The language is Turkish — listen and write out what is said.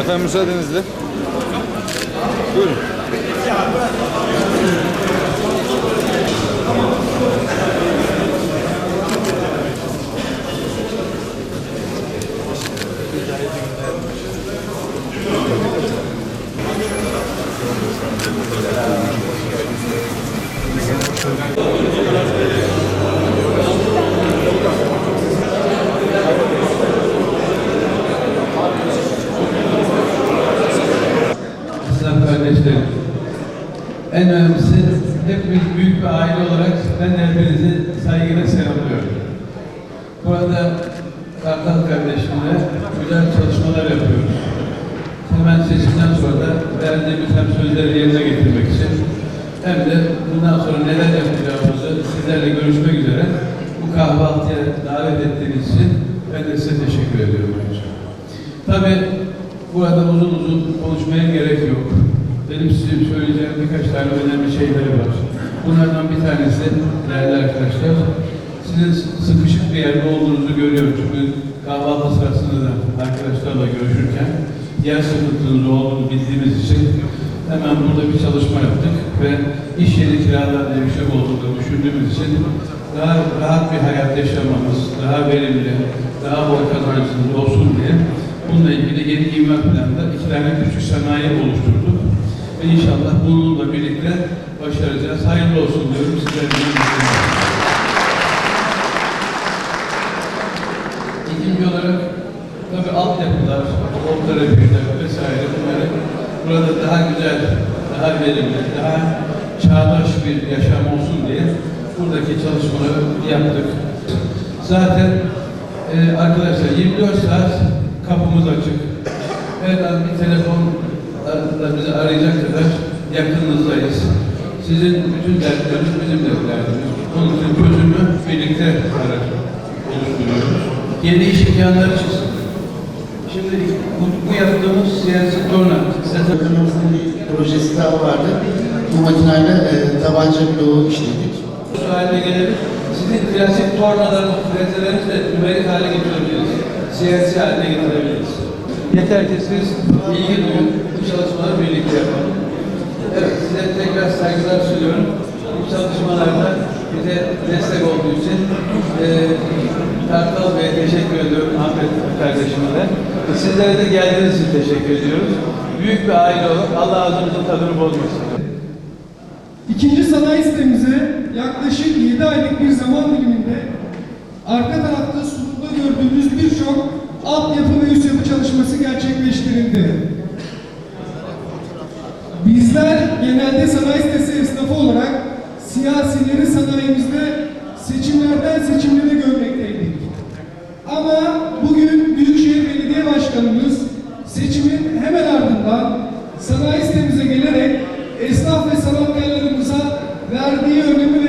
Efendim müsaadenizle. Buyurun. İslam kardeşlerim. En önemlisi hepimiz büyük bir aile olarak ben hepinizi saygıyla selamlıyorum. Burada Kartal kardeşimle güzel çalışmalar yapıyoruz. Hemen seçimden sonra da verdiğimiz hem sözleri yerine getirmek için hem de bundan sonra neler yapacağımızı sizlerle görüşmek üzere bu kahvaltıya davet ettiğiniz için ben de size teşekkür ediyorum. Tabii burada uzun uzun konuşmaya gerek yok. Benim size söyleyeceğim birkaç tane önemli şeyler var. Bunlardan bir tanesi değerli arkadaşlar, sizin sıkışık bir yerde olduğunuzu görüyorum. Çünkü kahvaltı sırasında da arkadaşlarla görüşürken yer sıkıntınız olduğunu bildiğimiz için hemen burada bir çalışma yaptık ve iş yeri kiralar diye bir şey olduğunu düşündüğümüz için daha rahat bir hayat yaşamamız, daha verimli, daha bol kazancımız olsun diye bununla ilgili yeni imar planında iki tane küçük sanayi oluşturduk. Ve inşallah bununla birlikte başaracağız. Hayırlı olsun diyorum sizlerle. İkinci olarak tabii altyapılar, orta repüler vesaire bunları burada daha güzel, daha verimli, daha çağdaş bir yaşam olsun diye buradaki çalışmaları yaptık. Zaten e, arkadaşlar 24 saat kapımız açık. Her an bir telefon da bizi arayacak kadar yakınınızdayız. Sizin bütün dertleriniz bizim de dertlerimiz. Onun için çözümü birlikte araç oluşturuyoruz. Yeni iş imkanları çıksın. Şimdi bu, bu yaptığımız siyasi torna, zaten Bakanımızın bir projesi daha vardı. Bu makinayla e, tabanca bloğu işledik. şu haline gelelim. Sizin klasik tornalarınız, frezelerinizi de nümerik hale getirebiliriz. Siyasi haline getirebiliriz. Yeter ki siz ilgi duyun, birlikte yapalım. Evet, size tekrar saygılar sunuyorum. Bu çalışmalarda bize destek olduğu için e, Kartal Bey'e teşekkür ediyorum, Ahmet kardeşime de. Sizlere de geldiğiniz için teşekkür ediyoruz. Büyük bir aile olarak Allah ağzınızın tadını bozmasın. İkinci sanayi sitemize yaklaşık 7 aylık bir zaman diliminde arka tarafta sunumda gördüğünüz birçok altyapı ve üst yapı çalışması gerçekleştirildi. Ama bugün Büyükşehir Belediye Başkanımız seçimin hemen ardından sanayi sitemize gelerek esnaf ve sanatkarlarımıza verdiği önemi